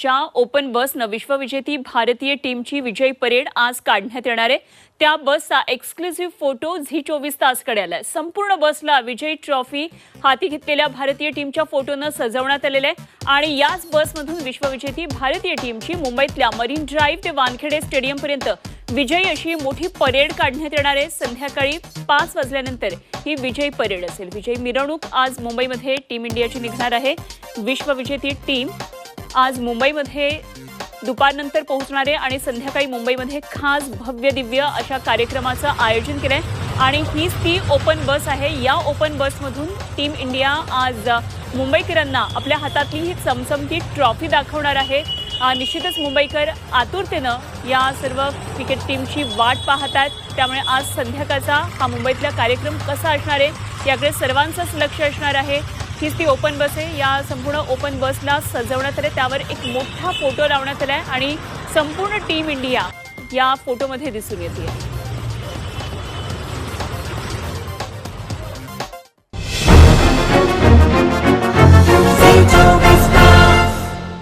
ज्या ओपन बसनं विश्वविजेती भारतीय टीमची विजयी परेड आज काढण्यात येणार आहे. त्या बसचा एक्सक्लुझिव्ह फोटो झी चोवीस तासकडे आलाय. संपूर्ण बसला विजयी ट्रॉफी हाती घेतलेल्या भारतीय टीमच्या फोटोनं सजवण्यात आलेलं आहे. आणि याच बसमधून विश्वविजेती भारतीय टीमची मुंबईतल्या मरीन ड्राईव्ह ते वानखेडे स्टेडियमपर्यंत विजयी अशी मोठी परेड काढण्यात येणार आहे. संध्याकाळी पाच वाजल्यानंतर ही विजयी परेड असेल. विजयी मिरवणूक आज मुंबईमध्ये टीम इंडियाची निघणार आहे. विश्वविजेती टीम आज मुंबईमध्ये दुपारनंतर पोहोचणार आहे आणि संध्याकाळी मुंबईमध्ये खास भव्य दिव्य अशा कार्यक्रमाचं आयोजन केलं आहे आणि हीच ती ओपन बस आहे. या ओपन बसमधून टीम इंडिया आज मुंबईकरांना आपल्या हातातली ही चमचमती ट्रॉफी दाखवणार आहे. निश्चितच मुंबईकर आतुरतेनं या सर्व क्रिकेट टीमची वाट पाहत आहेत त्यामुळे आज संध्याकाळचा हा मुंबईतला कार्यक्रम कसा असणार आहे? याकडे सर्वांचंच लक्ष असणार आहे. हीच ती ओपन बस आहे. या संपूर्ण ओपन बसला सजवण्यात आले त्यावर एक मोठा फोटो लावण्यात आला आहे आणि संपूर्ण टीम इंडिया या फोटोमध्ये दिसून येते